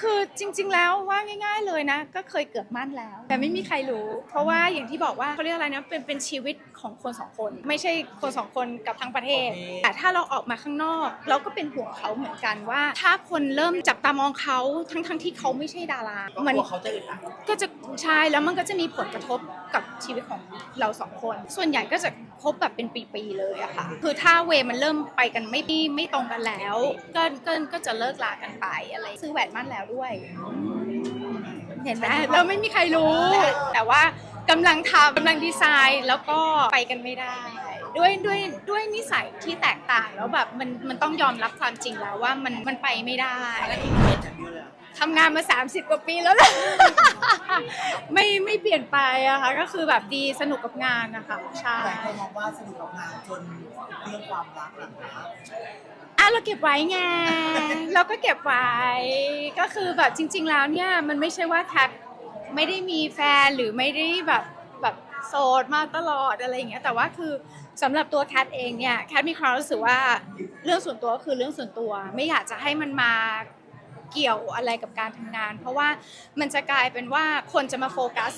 คือจริง ๆ แล้วว่าง่าย ๆ เลยนะ ก็เคยเกือบมั่นแล้ว แต่ไม่มีใครรู้ เพราะว่าอย่างที่บอกว่าเขาเรียกอะไรนะเป็นเป็นชีวิตของคนสองคน ไม่ใช่คนสองคนกับทั้งประเทศ แต่ถ้าเราออกมาข้างนอก เราก็เป็นห่วงเขาเหมือนกันว่า ถ้าคนเริ่มจับตามองเขาทั้งทั้งที่เขาไม่ใช่ดาราก็มันกลัวเขาจะอึดอัดก็จะใช่แล้วมันก็จะมีผลกระทบกับชีวิตของเราสองคน ส่วนใหญ่ก็จะคบแบบเป็นปีๆเลยอะค่ะคือถ้าเวย์มันเริ่มไปกันไม่ไม่ไม่ตรงกันแล้ว ก็ก็ก็จะเลิกลากันไปอะไรซื้อแหวนมั่นแล้วด้วย เห็นไหมเราไม่มีใครรู้ แต่ว่ากำลังทำกำลังดีไซน์แล้วก็ไปกันไม่ได้ ด้วยด้วยด้วยนิสัยที่แตกต่างแล้วแบบมันมันต้องยอมรับความจริงแล้วว่ามันมันไปไม่ได้ แล้วอีกเคสอย่างเดียวเลยอะทำงานมา 30 กว่าปีแล้วแหละ ไม่ไม่เปลี่ยนไปอะค่ะ ก็คือแบบดีสนุกกับงานนะคะใช่แต่คนมองว่าสนุกกับงานจนเรื่องความรักหลังนะอะเราเก็บไว้ไง เราก็เก็บไว้ ก็คือแบบจริง ๆ แล้วเนี่ยมันไม่ใช่ว่าแคทไม่ได้มีแฟนหรือไม่ได้แบบแบบโสดมาตลอดอะไรอย่างเงี้ยแต่ว่าคือสำหรับตัวแคทเองเนี่ยแคทมีความรู้สึกว่าเรื่องส่วนตัวก็คือเรื่องส่วนตัว ไม่อยากจะให้มันมา เกี่ยวอะไรกับการทำงาน เพราะว่ามันจะกลายเป็นว่าคนจะมาโฟกัส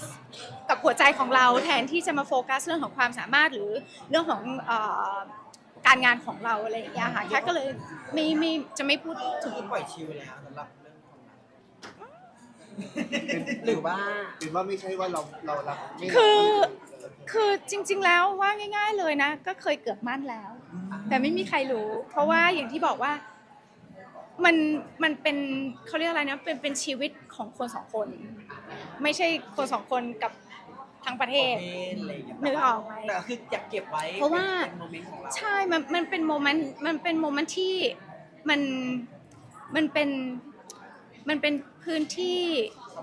กับหัวใจของเราแทนที่จะมาโฟกัสเรื่องของความสามารถหรือเรื่องของเอ่อการงานของเราอะไรอย่างเงี้ยค่ะแคทก็เลยไม่ไม่จะไม่พูดถึงคือปล่อยชิลแล้วสำหรับเรื่องความรักหรือว่าคือว่าไม่ใช่ว่าเราเรารักไม่รักคือ คือจริง ๆ แล้วว่าง่าย ๆ เลยนะ ก็เคยเกือบมั่นแล้ว แต่ไม่มีใครรู้ เพราะว่าอย่างที่บอกว่า มันมันเป็นเขาเรียกอะไรนะเป็นเป็นชีวิตของคนสองคน ไม่ใช่คนสองคนกับทั้งประเทศเพศอะไรอย่างเงี้ยนึกออกไหม แต่คืออยากเก็บไว้เพราะว่า เป็นโมเมนต์ของเรา ใช่ มัน มันเป็นโมเมนต์ มันเป็นโมเมนต์ที่ มัน มันเป็น มันเป็นพื้นที่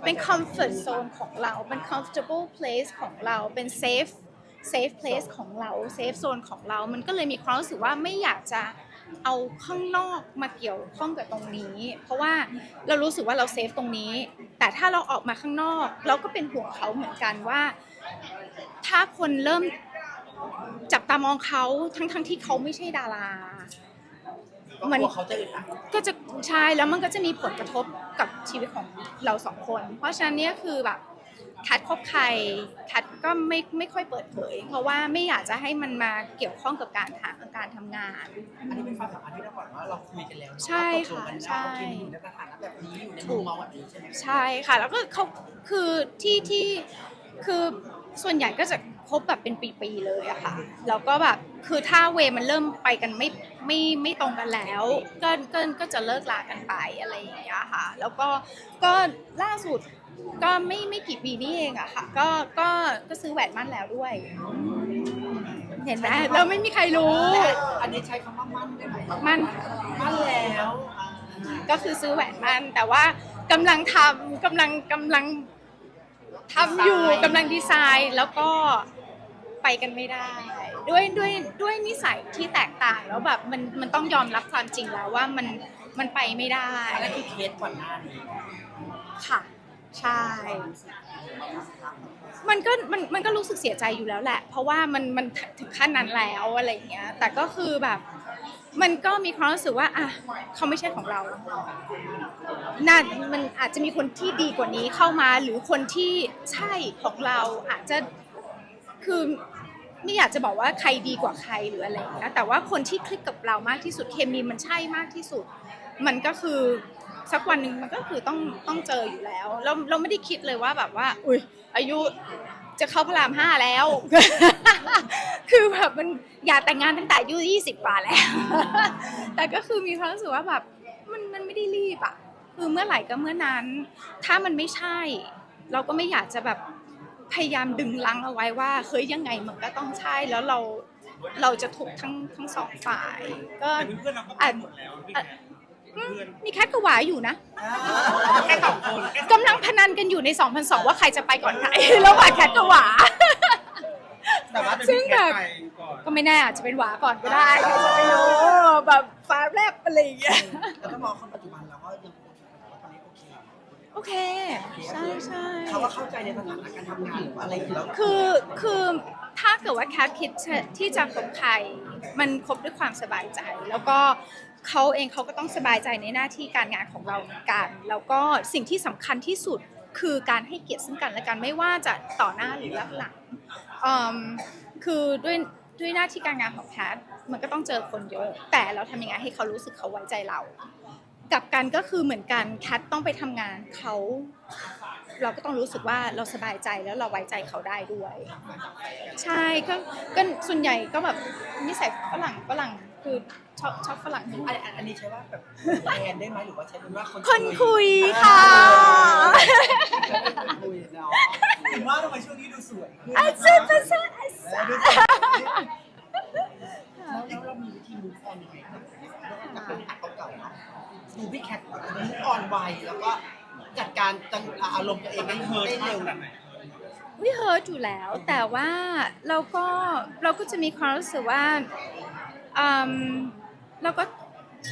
เป็น comfort zone ของเรา เป็น comfortable place ของเรา เป็น safe safe place ของเรา safe zone ของเรา มันก็เลยมีความรู้สึกว่าไม่อยากจะ เอาข้างนอกมาเกี่ยวข้องกับตรงนี้ เพราะว่าเรารู้สึกว่าเราเซฟตรงนี้ แต่ถ้าเราออกมาข้างนอก เราก็เป็นห่วงเขาเหมือนกันว่า ถ้าคนเริ่มจับตามองเขาทั้งทั้งที่เขาไม่ใช่ดารา มันกลัวเขาจะอึดอัดก็จะใช่แล้วมันก็จะมีผลกระทบกับชีวิตของเราสองคน เพราะฉะนั้นเนี่ยคือแบบ แคทคบใครแคทก็ไม่ไม่ค่อยเปิดเผย เพราะว่าไม่อยากจะให้มันมาเกี่ยวข้องกับการทางการทำงาน อันนี้เป็นความสัมพันธ์ที่เราบอกว่าเราคุยกันแล้วเนอะใช่ว่าตกลงกันค่ะได้ใช่โอเคอยู่ในสถานะแบบนี้อยู่ในมุมมองแบบนี้ใช่ไหมใช่ค่ะ แล้วก็เขาคือที่ที่คือส่วนใหญ่ก็จะคบแบบเป็นปีๆเลยอะค่ะแล้วก็แบบคือถ้าเวย์มันเริ่มไปกันไม่ไม่ไม่ตรงกันแล้วก็ก็ก็จะเลิกลากันไปอะไรอย่างเงี้ยค่ะ แล้วก็ก็ล่าสุด ก็ไม่ไม่กี่ปีนี้เองอะค่ะ ก็ก็ก็ซื้อแหวนมั่นแล้วด้วย เห็นไหมเราไม่มีใครรู้ อันนี้ใช้คำว่ามั่นได้ไหมมั่นมั่นแล้วอ่าก็คือซื้อแหวนมั่นแต่ว่ากำลังทำกำลังกำลังทำอยู่กำลังดีไซน์แล้วก็ไปกันไม่ได้ ด้วยด้วยด้วยนิสัยที่แตกต่างแล้วแบบมันมันต้องยอมรับความจริงแล้วว่ามันมันไปไม่ได้อันนั้นคือเคสก่อนหน้านี้ค่ะ ใช่ มันก็มันมันก็รู้สึกเสียใจอยู่แล้วแหละ เพราะว่ามันมันถึงขั้นนั้นแล้วอะไรอย่างเงี้ย แต่ก็คือแบบ มันก็มีความรู้สึกว่าอะเขาไม่ใช่ของเรา น่ามันอาจจะมีคนที่ดีกว่านี้เข้ามาหรือคนที่ใช่ของเราอาจจะคือ ไม่อยากจะบอกว่าใครดีกว่าใครหรืออะไรอย่างเงี้ยแต่ว่าคนที่คลิกกับเรามากที่สุดเคมีมันใช่มากที่สุด มันก็คือสักวันหนึ่งมันก็คือต้องต้องเจออยู่แล้วเราเราไม่ได้คิดเลยว่าแบบว่า อุ้ยอายุจะเข้าพระรามห้าแล้ว คือแบบมันอยากแต่งงานตั้งแต่อายุยี่สิบกว่าแล้ว แต่ก็คือมีความรู้สึกว่าแบบมันมันไม่ได้รีบอะคือเมื่อไหร่ก็เมื่อนั้น ถ้ามันไม่ใช่ เราก็ไม่อยากจะแบบ พยายามดึงลังเอาไว้ว่าเฮ้ยยังไงมันก็ต้องใช่แล้วเราเราจะถูกทั้งทั้งสองฝ่าย ก็แต่เพื่อนๆเราก็อะเป็นหมดแล้วพี่แคทเพื่อนมีแคทกหวาอยู่นะแค่สองคนแค่กำลังพนันกันอยู่ใน 2002 ว่าใครจะไปก่อนใครระหว่างแคทกับหวาแต่ว่าซึ่งแบบไปก่อนก็ไม่แน่อาจจะเป็นหวาก่อนก็ได้ใครจะไปรู้แบบฟ้าแลบอะไรอย่างเงี้ยแล้วก็มองคนปัจจุบันเราก็ยัง โอเคว่าตอนนี้โอเคโอเค ใช่ใช่เขาว่าเข้าใจในสถานะการทำงานหรือว่าอะไรอย่างเงี้ยแล้วคือคือถ้าเกิดว่าแคทคิดที่จะคบใคร มันคบด้วยความสบายใจ แล้วก็เขาเองเขาก็ต้องสบายใจในหน้าที่การงานของเราเหมือนกัน แล้วก็สิ่งที่สำคัญที่สุดคือการให้เกียรติซึ่งกันและกันไม่ว่าจะต่อหน้าหรือรับหลังอืมคือด้วยด้วยหน้าที่การงานของแพทย์มันก็ต้องเจอคนเยอะ แต่เราทำยังไงให้เขารู้สึกเขาไว้ใจเรา กลับกันก็คือเหมือนกันแคทต้องไปทำงานเขาเราก็ต้องรู้สึกว่าเราสบายใจแล้วเราไว้ใจเขาได้ด้วย ใช่ก็ก็ส่วนใหญ่ก็แบบนิสัยฝรั่งฝรั่งคือชอบชอบฝรั่ง อันอันอันนี้ใช้ว่าแบบแฟนได้ไหมหรือว่าใช้เป็นว่าคนคนคุยค่ะคุยเนาะเห็นว่าทำไมช่วงนี้ดูสวยขึ้นอาจารย์ภาษาอาจารย์ดูสวยแล้วแล้วเรามีวิธีมูฟออนยังไงครับกับเป็นอัดเก่าๆเนาะดูพี่แคทมูฟออน ไวแล้วก็จัดการจังอารมณ์ตัวเองได้เฮิร์ตได้มาเร็กวขนาดไหนวิเฮิร์ตอยู่แล้ว แต่ว่าเราก็เราก็จะมีความรู้สึกว่าอืมเราก็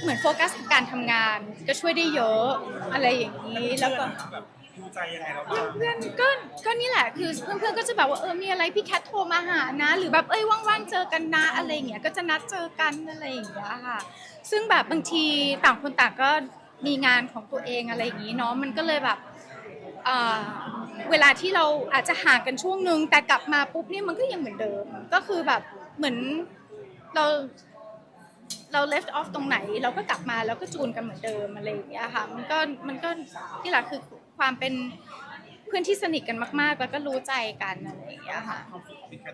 เหมือนโฟกัสกับการทำงานก็ช่วยได้เยอะอะไรอย่างนี้แล้วก็ แบบดูใจยังไงเราบ้างเพื่อนๆก็ก็นี่แหละคือเพื่อนๆก็จะแบบว่าเออมีอะไรพี่แคทโทรมาหานะ หรือแบบเอ้ยว่างๆเจอกันนะอะไรอย่างเงี้ยก็จะนัดเจอกันอะไรอย่างเงี้ยค่ะ ซึ่งแบบบางทีต่างคนต่างก็ มีงานของตัวเองอะไรอย่างงี้เนาะมันก็เลยแบบเอ่อเวลาที่เราอาจจะห่างกันช่วงนึง แต่กลับมาปุ๊บเนี่ยมันก็ยังเหมือนเดิม ก็คือแบบเหมือนเราเรา left off ตรงไหน เราก็กลับมาแล้วก็จูนกันเหมือนเดิมอะไรอย่างเงี้ยค่ะมันก็มันก็ที่หลักคือความเป็นเพื่อนที่สนิทกันมาก ๆ แล้วก็รู้ใจกันอะไรอย่างเงี้ยค่ะ